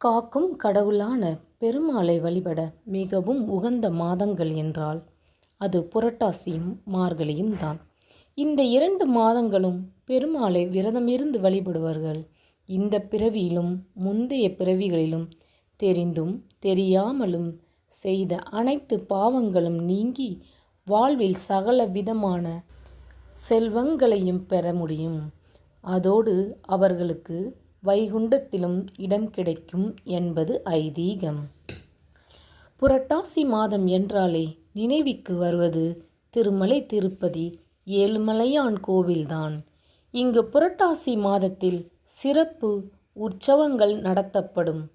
காக்கும் கடவுளான பெருமாளை வழிபட மிகவும் உகந்த மாதங்கள் என்றால் அது புரட்டாசியும் மார்கழியும் தான். இந்த இரண்டு மாதங்களும் பெருமாளை விரதமிருந்து வழிபடுவார்கள். இந்த பிறவியிலும் முந்தைய பிறவிகளிலும் தெரிந்தும் தெரியாமலும் செய்த அனைத்து பாவங்களும் நீங்கி வாழ்வில் சகல விதமான செல்வங்களையும் பெற முடியும். அதோடு அவர்களுக்கு வைகுண்டத்திலும் இடம் கிடைக்கும் என்பது ஐதீகம். புரட்டாசி மாதம் என்றாலே நினைவுக்கு வருவது திருமலை திருப்பதி ஏழுமலையான் கோவில்தான். இங்கு புரட்டாசி மாதத்தில் சிறப்பு உற்சவங்கள் நடத்தப்படும்.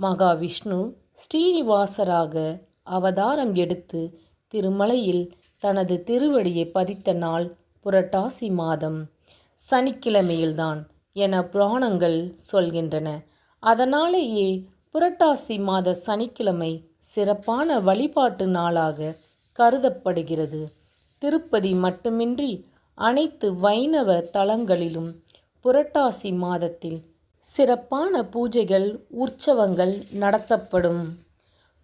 மகாவிஷ்ணு ஸ்ரீனிவாசராக அவதாரம் எடுத்து திருமலையில் தனது திருவடியை பதித்த நாள் புரட்டாசி மாதம். சனிக்கிழமையில்தான் என புராணங்கள் சொல்கின்றன. அதனாலேயே புரட்டாசி மாத சனிக்கிழமை சிறப்பான வழிபாட்டு நாளாக கருதப்படுகிறது. திருப்பதி மட்டுமின்றி அனைத்து வைணவ தலங்களிலும் புரட்டாசி மாதத்தில் சிறப்பான பூஜைகள் உற்சவங்கள் நடத்தப்படும்.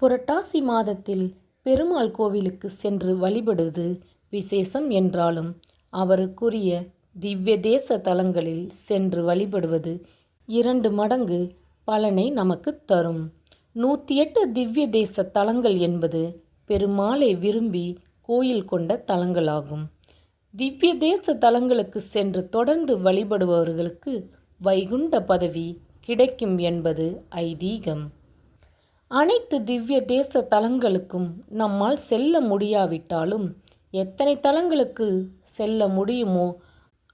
புரட்டாசி மாதத்தில் பெருமாள் கோவிலுக்கு சென்று வழிபடுவது விசேஷம் என்றாலும் அவருக்குரிய திவ்ய தேச தலங்களில் சென்று வழிபடுவது இரண்டு மடங்கு பலனை நமக்கு தரும். நூற்றி எட்டு திவ்ய தேச தலங்கள் என்பது பெருமாளை விரும்பி கோயில் கொண்ட தலங்களாகும். திவ்ய தேச தலங்களுக்கு சென்று தொடர்ந்து வழிபடுபவர்களுக்கு வைகுண்ட பதவி கிடைக்கும் என்பது ஐதீகம். அனைத்து திவ்ய தேச தலங்களுக்கும் நம்மால் செல்ல முடியாவிட்டாலும் எத்தனை தலங்களுக்கு செல்ல முடியுமோ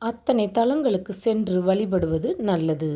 அத்தனை தலங்களுக்கு சென்று வழிபடுவது நல்லது.